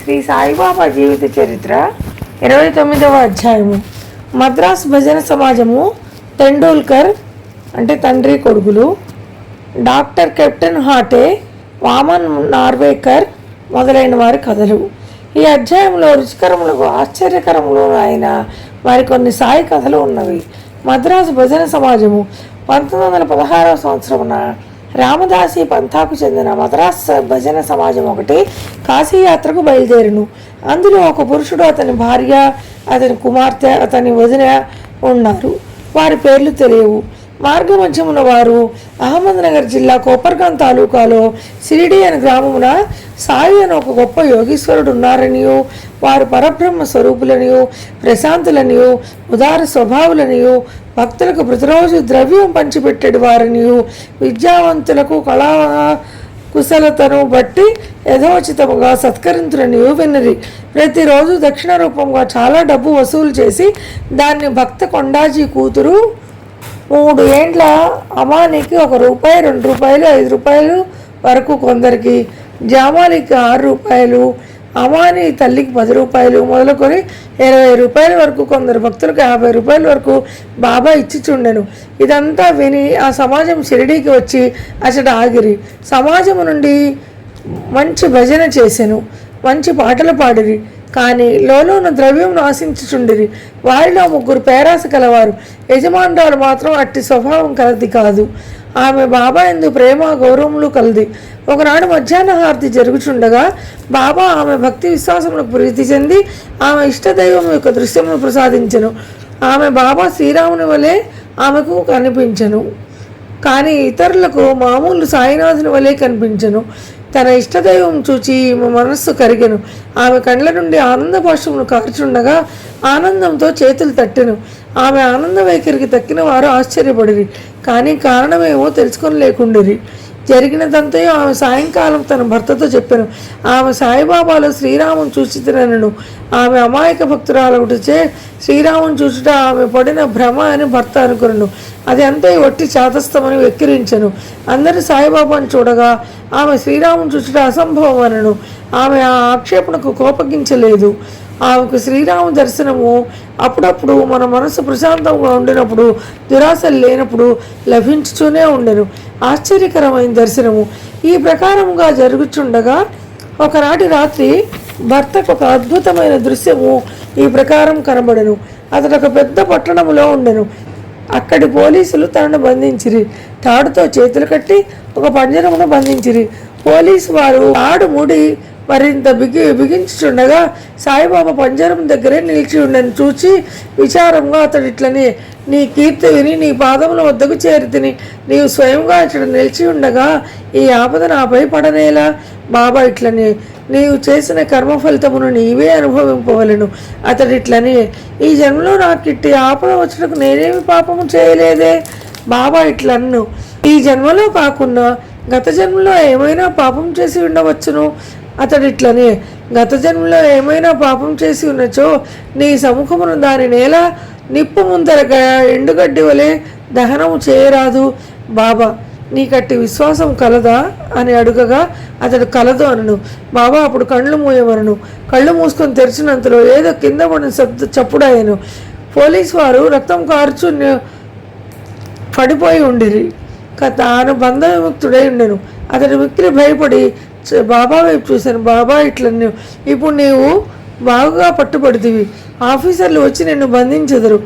శ్రీ సాయిబాబా జీవిత చరిత్ర ఇరవై తొమ్మిదవ అధ్యాయము. మద్రాస్ భజన సమాజము తెండూల్కర్ అంటే తండ్రి కొడుకులు డాక్టర్ కెప్టెన్ హాటే వామన్ నార్వేకర్ మొదలైన వారి కథలు. ఈ అధ్యాయంలో రుచికరములకు ఆశ్చర్యకరములు అయిన మరికొన్ని సాయి కథలు ఉన్నవి. మద్రాసు భజన సమాజము పంతొమ్మిది వందల పదహారవ సంవత్సరమున రామదాసి పంథాకు చెందిన మద్రాస్ భజన సమాజం ఒకటి కాశీయాత్రకు బయలుదేరును. అందులో ఒక పురుషుడు అతని భార్య అతని కుమార్తె అతని వదిన ఉన్నారు. వారి పేర్లు తెలియవు. మార్గమధ్యమున వారు అహ్మద్నగర్ జిల్లా కోపర్గాం తాలూకాలో సిరిడి అనే గ్రామమున సాయి అని ఒక గొప్ప యోగీశ్వరుడు ఉన్నారనియు వారు పరబ్రహ్మ స్వరూపులనియు ప్రశాంతులనియు ఉదార స్వభావులనియు భక్తులకు ప్రతిరోజు ద్రవ్యం పంచిపెట్టేడు వారిని. విద్యావంతులకు కళా కుశలతను బట్టి యథోచితముగా సత్కరించులని విన్నది. ప్రతిరోజు దక్షిణ రూపంగా చాలా డబ్బు వసూలు చేసి దాన్ని భక్త కొండాజీ కూతురు మూడు ఏండ్ల అమానికి ఒక రూపాయి రెండు రూపాయలు ఐదు రూపాయలు వరకు కొందరికి జామాలికి ఆరు రూపాయలు అమాని తల్లికి పది రూపాయలు మొదలుకొని ఇరవై రూపాయల వరకు కొందరు భక్తులకు యాభై రూపాయల వరకు బాబా ఇచ్చిచుండెను. ఇదంతా విని ఆ సమాజం షిరిడీకి వచ్చి అసలు ఆగిరి సమాజం నుండి మంచి భజన చేసెను. మంచి పాటలు పాడిరి. కానీ లోలోన ద్రవ్యం ఆశించుచుండిరి వారిలో ముగ్గురు పేరాస కలవారు. యజమానురాలు మాత్రం అట్టి స్వభావం కలది కాదు. ఆమె బాబా ఎందు ప్రేమ గౌరవములు కలది. ఒకనాడు మధ్యాహ్న హారతి జరుగుచుండగా బాబా ఆమె భక్తి విశ్వాసములకు ప్రీతి చెంది ఆమె ఇష్టదైవం యొక్క దృశ్యమును ప్రసాదించెను. ఆమె బాబా శ్రీరాముని వలె ఆమెకు కనిపించను. కానీ ఇతరులకు మామూలు సాయినాథుని వలె కనిపించను. తన ఇష్టదైవం చూచి ఈమె మనస్సు కరిగెను. ఆమె కండ్ల నుండి ఆనంద భాషమును కార్చుండగా ఆనందంతో చేతులు తట్టెను. ఆమె ఆనంద వైఖరికి తక్కిన వారు ఆశ్చర్యపడిరి. కానీ కారణమేమో తెలుసుకొని లేకుండిరి. జరిగినదంతయో ఆమె సాయంకాలం తన భర్తతో చెప్పాను. ఆమె సాయిబాబాలో శ్రీరామును చూచితనను ఆమె అమాయక భక్తురాలగుటచే శ్రీరామును చూచుట ఆమె పడిన భ్రమ అని భర్త అనుకున్నాను అది అంతే ఒట్టి చాతస్థమని వెక్కిరించను. అందరూ సాయిబాబాను చూడగా ఆమె శ్రీరామును చూచుట అసంభవం అనను ఆమె ఆ ఆక్షేపణకు కోపగించలేదు. ఆమెకు శ్రీరామ దర్శనము అప్పుడప్పుడు మన మనసు ప్రశాంతంగా ఉండినప్పుడు దురాశలు లేనప్పుడు లభించుతూనే ఉండెను. ఆశ్చర్యకరమైన దర్శనము. ఈ ప్రకారముగా జరుగుచుండగా ఒకనాటి రాత్రి భర్తకు ఒక అద్భుతమైన దృశ్యము ఈ ప్రకారం కనబడను. అతడు ఒక పెద్ద పట్టణములో ఉండెను. అక్కడి పోలీసులు తనను బంధించిరి. తాడుతో చేతులు కట్టి ఒక పంజరమును బంధించిరి. పోలీసు వారు తాడు ముడి మరింత బిగి బిగించుచుండగా సాయిబాబా పంజరం దగ్గరే నిలిచి ఉండని చూచి విచారంగా అతడు ఇట్లని నీ కీర్తి విని నీ పాదముల వద్దకు చేరితిని నీవు స్వయంగా ఇక్కడ నిలిచి ఉండగా ఈ ఆపద నాపై పడనేలా? బాబా ఇట్లని నీవు చేసిన కర్మ ఫలితమును నీవే అనుభవింపవలను. అతడిట్లని ఈ జన్మలో నాకు ఇట్టి ఆపద వచ్చినకు నేనేమి పాపము చేయలేదే? బాబా ఇట్లన్ను ఈ జన్మలో కాకుండా గత జన్మలో ఏమైనా పాపం చేసి ఉండవచ్చును? అతడు గత జన్మలో ఏమైనా పాపం చేసి ఉన్నచో నీ సముఖమును దాని నేల నిప్పు ముందరగా ఎండుగడ్డి వలె దహనము చేయరాదు. బాబా నీకట్టి విశ్వాసం కలదా? అని అడుగగా అతడు కలదు అనను. బాబా అప్పుడు కళ్ళు మూయమనను. కళ్ళు మూసుకొని తెరిచినంతలో ఏదో కింద పడిన శబ్ద చప్పుడాయను పోలీసు వారు రక్తం కార్చు పడిపోయి ఉండిరి. తాను బంధ విముక్తుడై ఉండెను. అతడి మిక్కిలి భయపడి బాబా వైపు చూశాను. బాబా ఇట్లా ఇప్పుడు నీవు బాగుగా పట్టుబడితివి. ఆఫీసర్లు వచ్చి నిన్ను బంధించెదరు.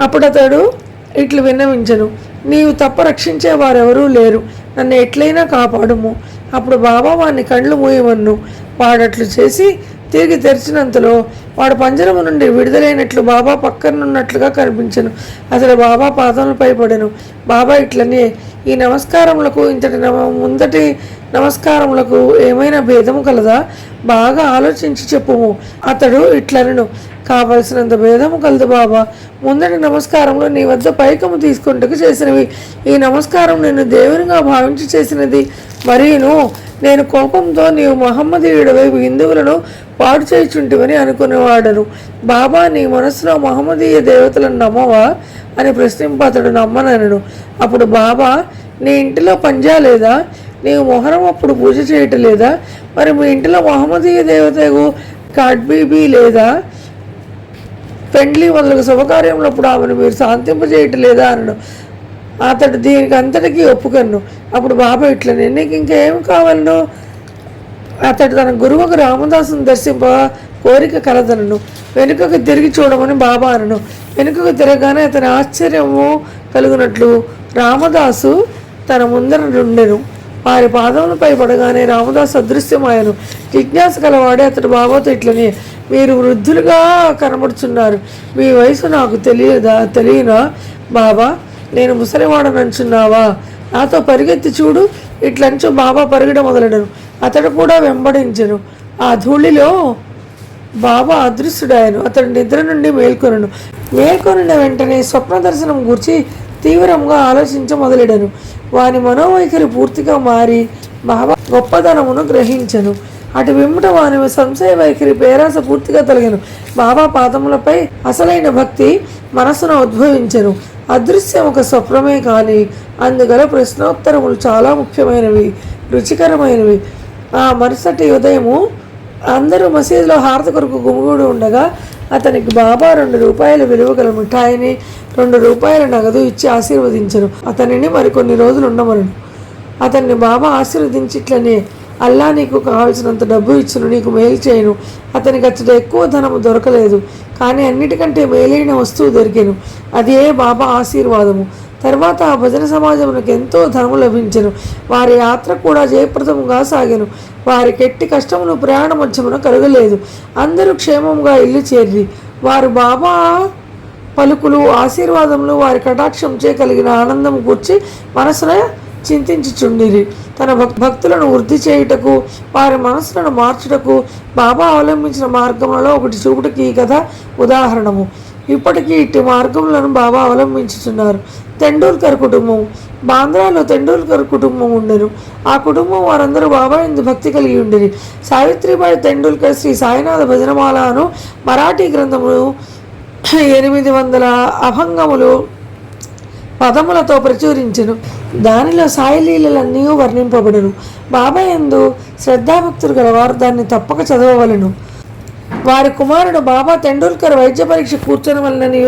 అప్పుడు అతడు ఇట్లు విన్నవించను. నీవు తప్ప రక్షించే వారెవరూ లేరు. నన్ను ఎట్లయినా కాపాడుము. అప్పుడు బాబా వాడిని కళ్ళు మూయమన్ను వాడట్లు చేసి తిరిగి తెరిచినంతలో వాడు పంజరము నుండి విడుదలైనట్లు బాబా పక్కనున్నట్లుగా కనిపించను. అతడు బాబా పాదములపై పడెను. బాబా ఇట్లనే ఈ నమస్కారములకు ఇంతటి నమ ముందటి నమస్కారములకు ఏమైనా భేదము కలదా? బాగా ఆలోచించి చెప్పుము. అతడు ఇట్లనను. కావలసినంత భేదము కలదు బాబా. ముందటి నమస్కారంలో నీ వద్ద పైకము తీసుకుంటకు చేసినవి. ఈ నమస్కారం నేను దేవునిగా భావించి చేసినది. మరియును నేను కోపంతో నీవు మహమ్మదీయుడవై హిందువులను పాడు చేయుచుంటివని అనుకునేవాడను. బాబా నీ మనసులో మహమ్మదీయ దేవతలను నమ్మవా? అని ప్రశ్నింప అతడు నమ్మనను. అప్పుడు బాబా నీ ఇంటిలో పంజా లేదా? నీవు మొహరం అప్పుడు పూజ చేయటం లేదా మరి మీ ఇంటిలో మహమ్మదీయ దేవతకు కాడ్బీబీ లేదా? పెండ్లి మొదలగు శుభకార్యంలో అప్పుడు ఆమెను మీరు శాంతింపజేయటం లేదా అన్నాడు అతడు దీనికి అంతటికీ ఒప్పుకన్ను. అప్పుడు బాబా ఇట్లనే నీకు ఇంకేం కావాలను? అతడు తన గురువుకు రామదాసును దర్శింప కోరిక కలదనను. వెనుకకు తిరిగి చూడమని బాబా అనను. వెనుకకు తిరగగానే అతని ఆశ్చర్యము కలుగునట్లు రామదాసు తన ముందర నుండెను. వారి పాదములపై పడగానే రామదాసు అదృశ్యమాయను. జిజ్ఞాస కలవాడే అతడు బాబాతో ఇట్లనే మీరు వృద్ధులుగా కనబడుచున్నారు. మీ వయసు నాకు తెలియదా? తెలియనా? బాబా నేను ముసలివాడనంచున్నావా నాతో పరిగెత్తి చూడు. ఇట్లంచు బాబా పరిగెడ మొదలెడను. అతడు కూడా వెంబడించను. ఆ ధూళిలో బాబా అదృశ్యుడాయను అతడు నిద్ర నుండి మేల్కొనను. మేల్కొనిన వెంటనే స్వప్న దర్శనం గురించి తీవ్రంగా ఆలోచించ మొదలెడను వాని మనోవైఖరి పూర్తిగా మారి బాబా గొప్పదనమును గ్రహించను. అటు వెంబట వాని సంశయ వైఖరి పేరాస పూర్తిగా తొలగను. బాబా పాదములపై అసలైన భక్తి మనసును ఉద్భవించను. అదృశ్యం ఒక స్వప్నమే కానీ అందుగల ప్రశ్నోత్తరములు చాలా ముఖ్యమైనవి రుచికరమైనవి. ఆ మరుసటి ఉదయము అందరూ మసీదులో హారతి కొరకు గుమిగూడి ఉండగా అతనికి బాబా రెండు రూపాయల విలువ గల మిఠాయిని రెండు రూపాయల నగదు ఇచ్చి ఆశీర్వదించను. అతనిని మరికొన్ని రోజులు ఉండమను అతన్ని బాబా ఆశీర్వదించిట్లనే అల్లా నీకు కావలసినంత డబ్బు ఇచ్చును నీకు మేలు చేయను. అతనికి అతడు ఎక్కువ ధనము దొరకలేదు. కానీ అన్నిటికంటే మేలైన వస్తువు దొరికాను. అదే బాబా ఆశీర్వాదము. తర్వాత ఆ భజన సమాజమునకు ఎంతో ధనము లభించెను. వారి యాత్ర కూడా జయప్రదముగా సాగెను. వారి కెట్టి కష్టమును ప్రయాణ మధ్యమున కలగలేదు. అందరూ క్షేమంగా ఇల్లు చేరి వారు బాబా పలుకులు ఆశీర్వాదములు వారి కటాక్షం చేయగలిగిన ఆనందం కూర్చి మనసున చింతించుచుండిరి. తన భక్- భక్తులను వృద్ధి చేయుటకు వారి మనసులను మార్చుటకు బాబా అవలంబించిన మార్గములలో ఒకటి చూపుటకి ఈ కథ ఉదాహరణము. ఇప్పటికీ ఇట్టి మార్గములను బాబా అవలంబించుతున్నారు తెండూల్కర్ కుటుంబం. బాంద్రాలో తెండూల్కర్ కుటుంబం ఉండెను. ఆ కుటుంబం వారందరూ బాబా ఎందు భక్తి కలిగి ఉండిరి సావిత్రిబాయి తెండూల్కర్ శ్రీ సాయినాథ భజనమాలను మరాఠీ గ్రంథములు ఎనిమిది వందల అభంగములు పదములతో ప్రచురించెను. దానిలో సాయిలీలన్నీ వర్ణింపబడను. బాబా ఎందు శ్రద్ధాభక్తులు గలవారు దాన్ని తప్పక చదవవలను. వారి కుమారుడు బాబా తెండూల్కర్ వైద్య పరీక్ష కూర్చొని వలనని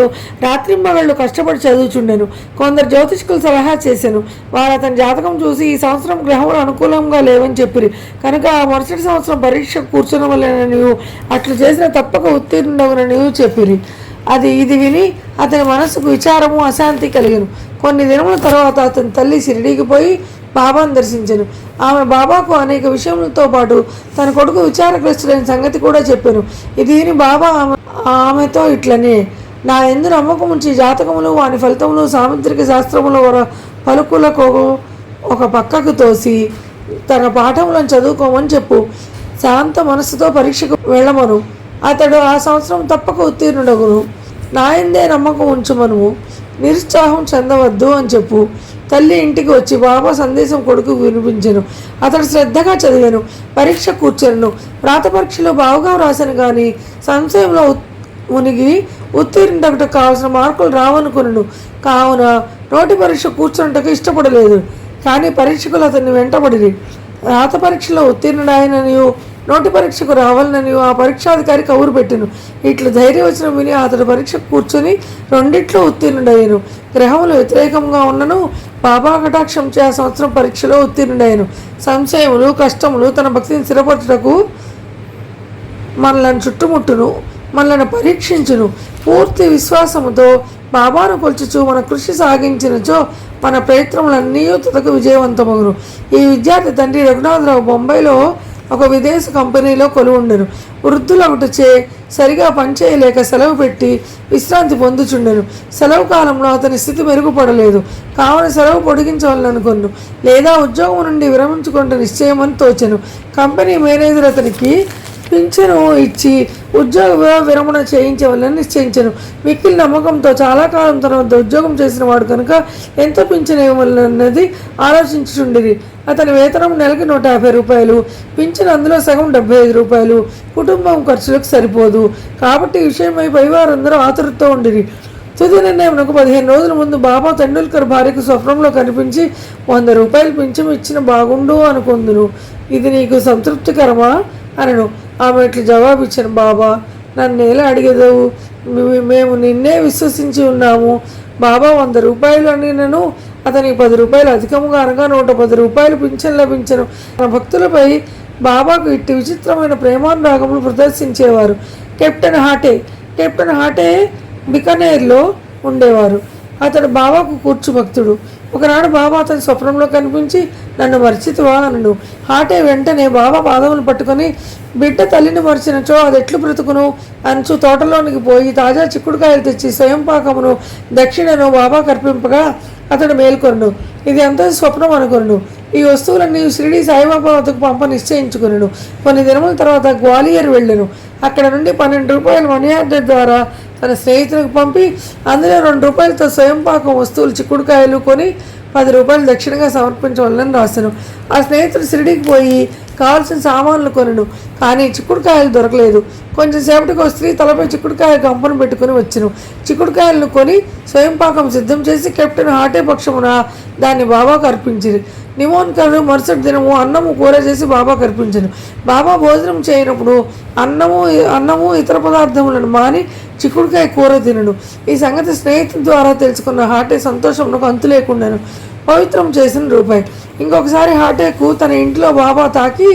రాత్రింబగళ్ళు కష్టపడి చదువుచుండెను. కొందరు జ్యోతిష్కులు సలహా చేశాను వారు అతని జాతకం చూసి ఈ సంవత్సరం గ్రహములు అనుకూలంగా లేవని చెప్పిరి. కనుక ఆ మరుసటి సంవత్సరం పరీక్ష కూర్చొని వలనని అట్లు చేసిన తప్పక ఉత్తీర్ణుడవనని చెప్పిరి. అది ఇది విని అతని మనసుకు విచారము అశాంతి కలిగను. కొన్ని దినముల తర్వాత అతని తల్లి షిరిడీకి పోయి బాబాను దర్శించను. ఆమె బాబాకు అనేక విషయములతో పాటు తన కొడుకు విచారగ్రస్తుడైన సంగతి కూడా చెప్పాను. ఇది బాబా ఆమె ఆమెతో ఇట్లనే నా ఎందు నమ్మకం ఉంచి జాతకములు వాని ఫలితములు సాముద్రిక శాస్త్రముల వర పలుకులకు ఒక పక్కకు తోసి తన పాఠములను చదువుకోమని చెప్పు. శాంత మనస్సుతో పరీక్షకు వెళ్ళమను. అతడు ఆ సంవత్సరం తప్పక ఉత్తీర్ణుడగును. నాయందే నమ్మకం ఉంచుమను. నిరుత్సాహం చెందవద్దు అని చెప్పు. తల్లి ఇంటికి వచ్చి బాబా సందేశం కొడుకు వినిపించను. అతడు శ్రద్ధగా చదివాను పరీక్ష కూర్చొను రాత పరీక్షలో బావుగా వ్రాసాను కానీ సంశయంలో మునిగి ఉత్తీర్ణుటకు కావాల్సిన మార్కులు రావనుకున్నాను కావున నోటి పరీక్ష కూర్చున్నటకు ఇష్టపడలేదు. కానీ పరీక్షకులు అతన్ని వెంటబడి రాత పరీక్షలో ఉత్తీర్ణుడాయననియు నోటి పరీక్షకు రావాలనని ఆ పరీక్షాధికారి కబురు పెట్టిను ఇట్లు వచ్చిన విని అతడు పరీక్ష కూర్చొని రెండిట్లో ఉత్తీర్ణుడయ్యను గ్రహములు వ్యతిరేకంగా ఉన్నను బాబా కటాక్షం చే సంవత్సరం పరీక్షలో ఉత్తీర్ణుడయ్యను సంశయములు కష్టములు తన భక్తిని స్థిరపరచుటకు మనలను చుట్టుముట్టును మనల్ని పరీక్షించును. పూర్తి విశ్వాసముతో బాబాను కొల్చుచు మన కృషి సాగించినచో మన ప్రయత్నములన్నీ తుదకు విజయవంతమగును. ఈ విద్యార్థి తండ్రి రఘునాథరావు బొంబాయిలో ఒక విదేశ కంపెనీలో కొలువుండెను. వృద్ధులొకటిచే సరిగా పనిచేయలేక సెలవు పెట్టి విశ్రాంతి పొందుచుండెను. సెలవు కాలంలో అతని స్థితి మెరుగుపడలేదు. కావున సెలవు పొడిగించవాలనుకొను లేదా ఉద్యోగం నుండి విరమించుకుంటే నిశ్చయమని తోచెను. కంపెనీ మేనేజర్ అతనికి పింఛను ఇచ్చి ఉద్యోగ విరమణ చేయించే వాళ్ళని నిశ్చయించను. మిక్కిలి నమ్మకంతో చాలా కాలం తన ఉద్యోగం చేసిన వాడు కనుక ఎంత పింఛను ఇవ్వాలన్నది ఆలోచించుచుండిరి. అతని వేతనం నెలకి నూట యాభై రూపాయలు పింఛను అందులో సగం డెబ్బై ఐదు రూపాయలు కుటుంబం ఖర్చులకు సరిపోదు. కాబట్టి విషయమై పైవారందరూ ఆతురతో ఉండిరి. తుది నిర్ణయంకు పదిహేను రోజుల ముందు బాబా తెండూల్కర్ భార్యకు స్వప్నంలో కనిపించి వంద రూపాయలు పింఛం ఇచ్చిన బాగుండు అనుకుందును. ఇది నీకు సంతృప్తికరమా? అనను. ఆమె ఇట్లా జవాబు ఇచ్చాను బాబా నన్ను ఎలా అడిగేదావు? మేము నిన్నే విశ్వసించి ఉన్నాము. బాబా వంద రూపాయలు అని నేను అతనికి పది రూపాయలు అధికముగా అనగా నూట పది రూపాయలు పింఛన్ లభించను. తన భక్తులపై బాబాకు ఇట్టి విచిత్రమైన ప్రేమానురాగములు ప్రదర్శించేవారు. కెప్టెన్ హాటే కెప్టెన్ హాటే బికనేర్లో ఉండేవారు. అతడు బాబాకు కూర్చు భక్తుడు. ఒకనాడు బాబా అతని స్వప్నంలో కనిపించి నన్ను మర్చితువా అనను ఆటే వెంటనే బాబా పాదములు పట్టుకొని బిడ్డ తల్లిని మరిచినచో అది ఎట్లు బ్రతుకును అంచు తోటలోనికి పోయి తాజా చిక్కుడుకాయలు తెచ్చి స్వయం పాకమును దక్షిణను బాబా కర్పింపగా అతడు మేల్కొను ఇది అంతా స్వప్నం అనుకొను ఈ వస్తువులన్నీ షిరిడి సాయిబాబా వద్దకు పంప నిశ్చయించుకున్నాను కొన్ని దినముల తర్వాత గ్వాలియర్ వెళ్ళాను. అక్కడ నుండి పన్నెండు రూపాయల మనీ ఆర్డర్ ద్వారా తన స్నేహితులకు పంపి అందులో రెండు రూపాయలతో స్వయం పాకం వస్తువులు చిక్కుడుకాయలు కొని పది రూపాయలు దక్షిణగా సమర్పించవాలని రాశాను. ఆ స్నేహితుడు షిరిడికి పోయి కావాల్సిన సామాన్లు కొనను కానీ చిక్కుడుకాయలు దొరకలేదు. కొంచెం సేపటికి ఒక స్త్రీ తలపై చిక్కుడుకాయ గంపను పెట్టుకుని వచ్చును చిక్కుడుకాయలను కొని స్వయం పాకం సిద్ధం చేసి కెప్టెన్ హాటే పక్షమున దాన్ని బాబాకు అర్పించింది. నిమోన్కరు మరుసటి దినము అన్నము కూర చేసి బాబాకు అర్పించను బాబా భోజనం చేయనప్పుడు అన్నము అన్నము ఇతర పదార్థములను మాని చిక్కుడుకాయ కూర తినను. ఈ సంగతి స్నేహితుల ద్వారా తెలుసుకున్న హాటే సంతోషంలో అంతు లేకుండాను. పవిత్రం చేసిన రూపాయి. ఇంకొకసారి హాటేకు తన ఇంట్లో బాబా తాకి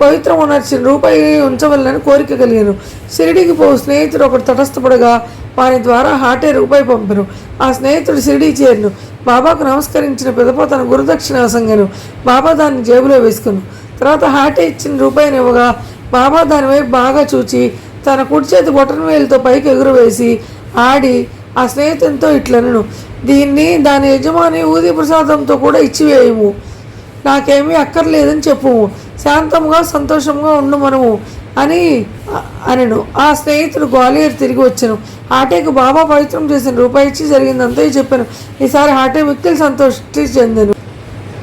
పవిత్రం ఉనర్చిన రూపాయి ఉంచవలనని కోరిక కలిగాను. షిరిడికి పో స్నేహితుడు ఒకడు తటస్థపడగా వారి ద్వారా హాటే రూపాయి పంపారు. ఆ స్నేహితుడు షిరిడి చేరును. బాబాకు నమస్కరించిన పిదప తన గురుదక్షిణ సంగను బాబా దాన్ని జేబులో వేసుకును. తర్వాత హాటే ఇచ్చిన రూపాయిని ఇవ్వగా బాబా దాని వైపు బాగా చూచి తన కుడి చేతి బొటన వేలుతో పైకి ఎగురవేసి ఆడి ఆ స్నేహితునితో ఇట్లనను. దీన్ని దాని యజమాని ఊది ప్రసాదంతో కూడా ఇచ్చివేయము. నాకేమీ అక్కర్లేదని చెప్పు శాంతంగా సంతోషంగా ఉండు మనము అని అనను. ఆ స్నేహితుడు గ్వాలియర్ తిరిగి వచ్చాను. ఆటేకు బాబా పవిత్రం చేసిన రూపాయి ఇచ్చి జరిగిందంతా చెప్పాను. ఈసారి ఆటే మిక్కిలి సంతోషి చెందాను.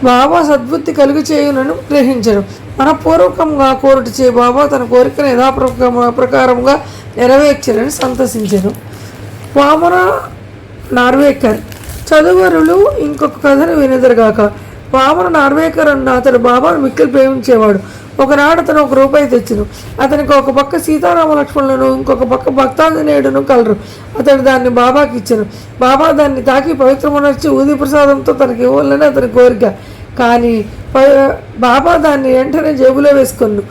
బాబా సద్బుద్ధి కలుగు చేయునను గ్రహించను. మనపూర్వకంగా కోరుట చే బాబా తన కోరికను యథాప్రక ప్రకారంగా నెరవేర్చరని సంతసించను. వామన నార్వేకర్ చదువరులు ఇంకొక కథను వినెదరుగాక. వామన నార్వేకర్ అన్న అతడు బాబాను మిక్కిలి ప్రేమించేవాడు. ఒకనాడు అతను ఒక రూపాయి తెచ్చును. అతనికి ఒక పక్క సీతారామ లక్ష్మణులను ఇంకొక పక్క భక్తాంజనేయుడును కలరు. అతడు దాన్ని బాబాకి ఇచ్చాను. బాబా దాన్ని తాకి పవిత్రమునర్చి ఊది ప్రసాదంతో తనకి ఇవ్వాలని అతని కోరిక. కానీ ప- బాబా దాన్ని వెంటనే జేబులో వేసుకొను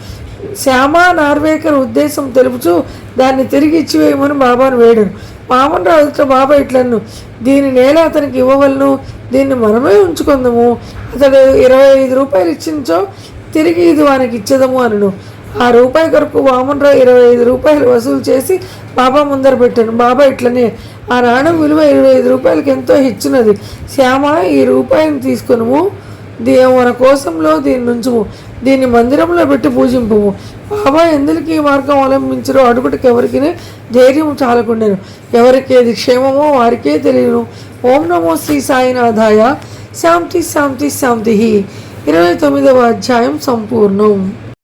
శ్యామ నార్వేకర్ ఉద్దేశం తెలుపుచూ దాన్ని తిరిగి ఇచ్చివేయమని బాబాను వేడాను. మామన్ రాజుతో బాబా ఇట్లను దీని నేల అతనికి ఇవ్వవలను దీన్ని మనమే ఉంచుకుందాము. అతడు ఇరవై ఐదు రూపాయలు ఇచ్చించో తిరిగి ఇది వానికి ఇచ్చేదము అనను. ఆ రూపాయి కొరకు వామనరావు ఇరవై ఐదు రూపాయలు వసూలు చేసి బాబా ముందర పెట్టాను. బాబా ఇట్లనే ఆ నాణం విలువ ఇరవై ఐదు రూపాయలకి ఎంతో హెచ్చినది శ్యామ ఈ రూపాయిని తీసుకునుము. దీ మన కోసంలో దీని నుంచుము దీన్ని మందిరంలో పెట్టి పూజింపము. బాబా ఎందుకు ఈ మార్గం అవలంబించరో అడుగుటకు ఎవరికి ధైర్యం చాలకుండాను. ఎవరికి ఏది క్షేమమో వారికే తెలియను. ఓం నమో శ్రీ సాయినాథాయ. శాంతి శాంతి శాంతి ఇరవై తొమ్మిదవ అధ్యాయం సంపూర్ణం.